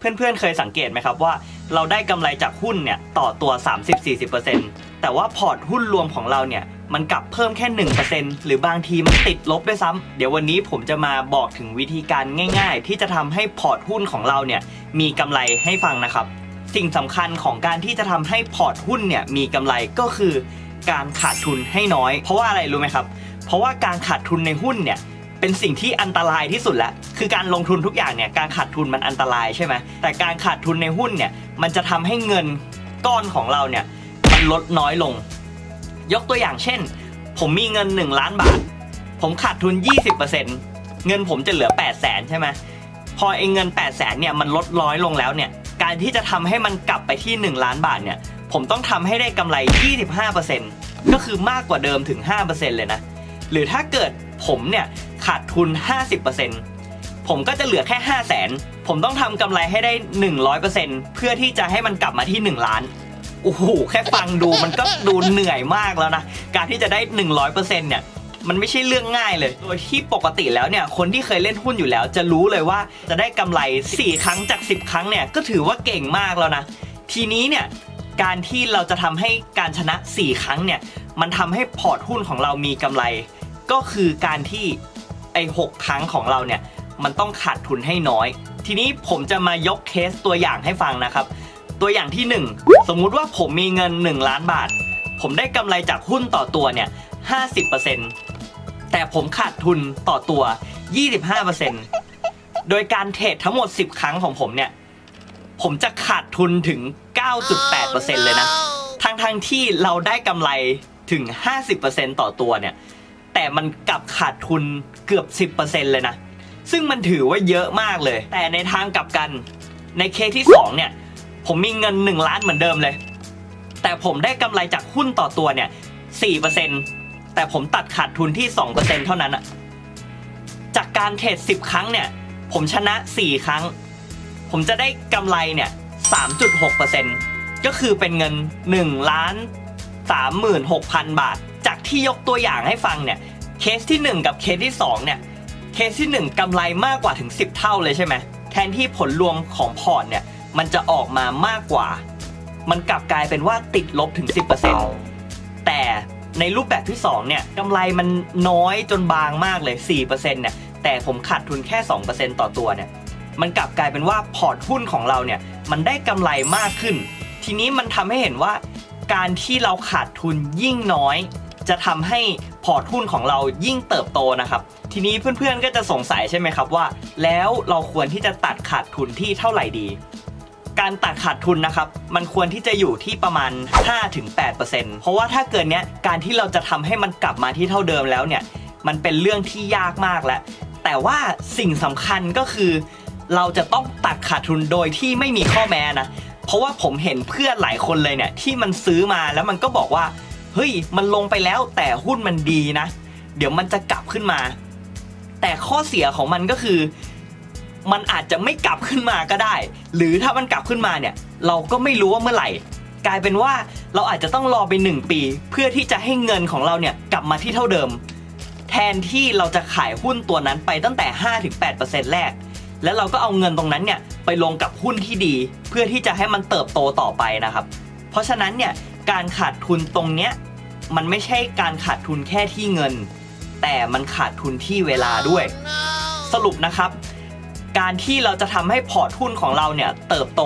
เพื่อนๆ เคยสังเกตไหมครับว่า เราได้กำไรจากหุ้นเนี่ยต่อตัว 30-40%แต่ว่าพอร์ตหุ้นรวมของเราเนี่ยมันกลับเพิ่มแค่ 1%หรือบางทีมันติดลบด้วยซ้ำเดี๋ยววันนี้ผมจะมาบอกถึงวิธีการง่าย ๆ ที่จะทำให้พอร์ตหุ้นของเราเนี่ยมีกำไรให้ฟังนะครับ สิ่งสำคัญของการที่จะทำให้พอร์ตหุ้นเนี่ยมีกำไรก็คือ การขาดทุนให้น้อย เพราะว่าอะไรรู้ไหมครับ เพราะว่าการขาดทุนในหุ้นเนี่ย เป็นสิ่งที่อันตรายที่สุดแล้วคือการลงทุนทุกอย่างเนี่ยการขาดทุนมันอันตรายใช่ไหมแต่การขาดทุนในหุ้นเนี่ยมันจะทำให้เงินก้อนของเราเนี่ยมันลดน้อยลง ยกตัวอย่างเช่น ผมมีเงิน 1 ล้านบาท ผมขาดทุน 20%เงินผมจะเหลือ 8 0 0แสนใช่ไหมพอเองเงิน 8 0 0แสนเนี่ยมันลดน้อยลงแล้วเนี่ยการที่จะทำให้มันกลับไปที่ 1 ล้านบาทเนี่ยผมต้องทำให้ได้กำไร 25%ก็คือมากกว่าเดิมถึง 5%เลยนะ หรือถ้าเกิด ผมเนี่ยขาดทุน 50%ผมก็จะเหลือแค่ 5 0 0แสนผมต้องทำกำไรให้ได้ 100%เพื่อที่จะให้มันกลับมาที่ 1 ล้านโอ้โหแค่ฟังดูมันก็ดูเหนื่อยมากแล้วนะ การที่จะได้ 100%เนี่ยมันไม่ใช่เรื่องง่ายเลย โดยที่ปกติแล้วเนี่ย คนที่เคยเล่นหุ้นอยู่แล้ว จะรู้เลยว่าจะได้กำไร 4 ครั้งจาก 10 ครั้งเนี่ย ก็ถือว่าเก่งมากแล้วนะ ทีนี้เนี่ย การที่เราจะทำให้การชนะ 4 ครั้งเนี่ย มันทำให้พอร์ตหุ้นของเรามีกำไร ก็คือการที่ไอ้หครั้งของเราเนี่ยมันต้องขาดทุนให้น้อย ทีนี้ผมจะมายกเคสตัวอย่างให้ฟังนะครับ ตัวอย่างที่ 1 สมมุติว่าผมมีเงิน 1 ล้านบาท ผมได้กำไรจากหุ้นต่อตัวเนี่ย50%แต่ผมขาดทุนต่อตัว 25%โดยการเทรดทั้งหมด 10 ครั้งของผมเนี่ยผมจะขาดทุนถึง 9.8%เลยนะทั้งทั้งๆที่เราได้กำไรถึง 50%ต่อตัวเนี่ย แต่มันกลับขาดทุนเกือบ 10%เลยนะ ซึ่งมันถือว่าเยอะมากเลย แต่ในทางกลับกันในเคสที่ 2 เนี่ย ผมมีเงิน 1 ล้านเหมือนเดิมเลย แต่ผมได้กำไรจากหุ้นต่อตัวเนี่ย 4%แต่ผมตัดขาดทุนที่ 2%เท่านั้นอะจากการเทรด10 ครั้งเนี่ย ผมชนะ 4 ครั้ง ผมจะได้กำไรเนี่ย 3.6%ก็คือเป็นเงิน1ล้าน36,000 บาทจาก ที่ยกตัวอย่างให้ฟังเนี่ยเคสที่ 1 กับเคสที่ 2 เนี่ยเคสที่ 1กำไรมากกว่าถึง 10 เท่าเลยใช่ไหมแทนที่ผลรวมของพอร์ตเนี่ยมันจะออกมามากกว่า มันกลับกลายเป็นว่าติดลบถึง 10%แต่ในรูปแบบที่ 2 เนี่ยกำไรมันน้อยจนบางมากเลย 4%เนี่ยแต่ผมขาดทุนแค่ 2%ต่อตัวเนี่ยมันกลับกลายเป็นว่าพอร์ตหุ้นของเราเนี่ยมันได้กำไรมากขึ้น ทีนี้มันทำให้เห็นว่าการที่เราขาดทุนยิ่งน้อย จะทำให้พอร์ตหุ้นของเรายิ่งเติบโตนะครับ ทีนี้เพื่อนๆก็จะสงสัยใช่ไหมครับว่า แล้วเราควรที่จะตัดขาดทุนที่เท่าไหร่ดี การตัดขาดทุนนะครับ มันควรที่จะอยู่ที่ประมาณ 5-8%เพราะว่าถ้าเกินเนี้ยการที่เราจะทำให้มันกลับมาที่เท่าเดิมแล้วเนี่ยมันเป็นเรื่องที่ยากมากแล้วแต่ว่าสิ่งสำคัญก็คือ เราจะต้องตัดขาดทุนโดยที่ไม่มีข้อแม้นะเพราะว่าผมเห็นเพื่อนหลายคนเลยเนี่ยที่มันซื้อมาแล้วมันก็บอกว่า เฮ้ยมันลงไปแล้วแต่หุ้นมันดีนะ เดี๋ยวมันจะกลับขึ้นมา แต่ข้อเสียของมันก็คือ มันอาจจะไม่กลับขึ้นมาก็ได้ หรือถ้ามันกลับขึ้นมาเนี่ย เราก็ไม่รู้ว่าเมื่อไหร่ กลายเป็นว่าเราอาจจะต้องรอไป 1 ปี เพื่อที่จะให้เงินของเราเนี่ยกลับมาที่เท่าเดิม แทนที่เราจะขายหุ้นตัวนั้นไปตั้งแต่ 5-8%แรก แล้วเราก็เอาเงินตรงนั้นเนี่ยไปลงกับหุ้นที่ดี เพื่อที่จะให้มันเติบโตต่อไปนะครับ เพราะฉะนั้นเนี่ย การขาดทุนตรงเนี้ยมันไม่ใช่การขาดทุนแค่ที่เงิน แต่มันขาดทุนที่เวลาด้วย สรุปนะครับ การที่เราจะทำให้พอร์ตหุ้นของเราเนี่ยเติบโต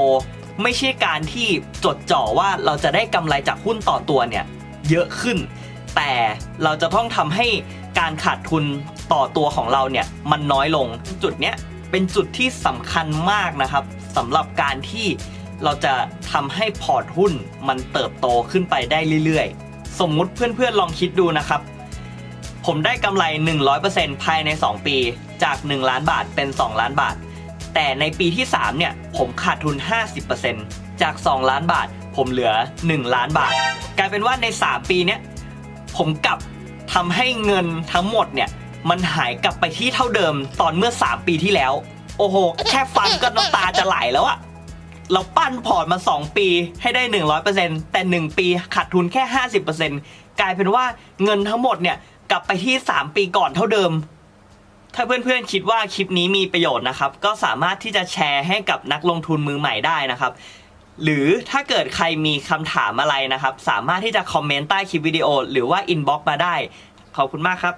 ไม่ใช่การที่จดจ่อว่าเราจะได้กำไรจากหุ้นต่อตัวเนี่ยเยอะขึ้น แต่เราจะต้องทำให้การขาดทุนต่อตัวของเราเนี่ยมันน้อยลงจุดเนี้ยเป็นจุดที่สำคัญมากนะครับสำหรับการที่ เราจะทำให้พอร์ตหุ้นมันเติบโตขึ้นไปได้เรื่อยๆ สมมุติเพื่อนๆลองคิดดูนะครับ ผมได้กำไร 100%ภายใน 2 ปี จาก 1 ล้านบาทเป็น 2 ล้านบาท แต่ในปีที่ 3 เนี่ย ผมขาดทุน 50%จาก 2 ล้านบาท ผมเหลือ 1 ล้านบาท กลายเป็นว่าใน 3 ปีเนี้ยผมกลับทำให้เงินทั้งหมดเนี่ยมันหายกลับไปที่เท่าเดิมตอนเมื่อ 3 ปีที่แล้ว โอ้โห แค่ฟังก็น้ำตาจะไหลแล้วอะ เราปั้นพอร์ตมา 2 ปีให้ได้ 100%แต่ 1 ปีขาดทุนแค่ 50%กลายเป็นว่าเงินทั้งหมดเนี่ยกลับไปที่ 3 ปีก่อนเท่าเดิม ถ้าเพื่อนๆคิดว่าคลิปนี้มีประโยชน์นะครับ ก็สามารถที่จะแชร์ให้กับนักลงทุนมือใหม่ได้นะครับ หรือถ้าเกิดใครมีคำถามอะไรนะครับ สามารถที่จะคอมเมนต์ใต้คลิปวิดีโอ หรือว่าอินบ็อกซ์มาได้ ขอบคุณมากครับ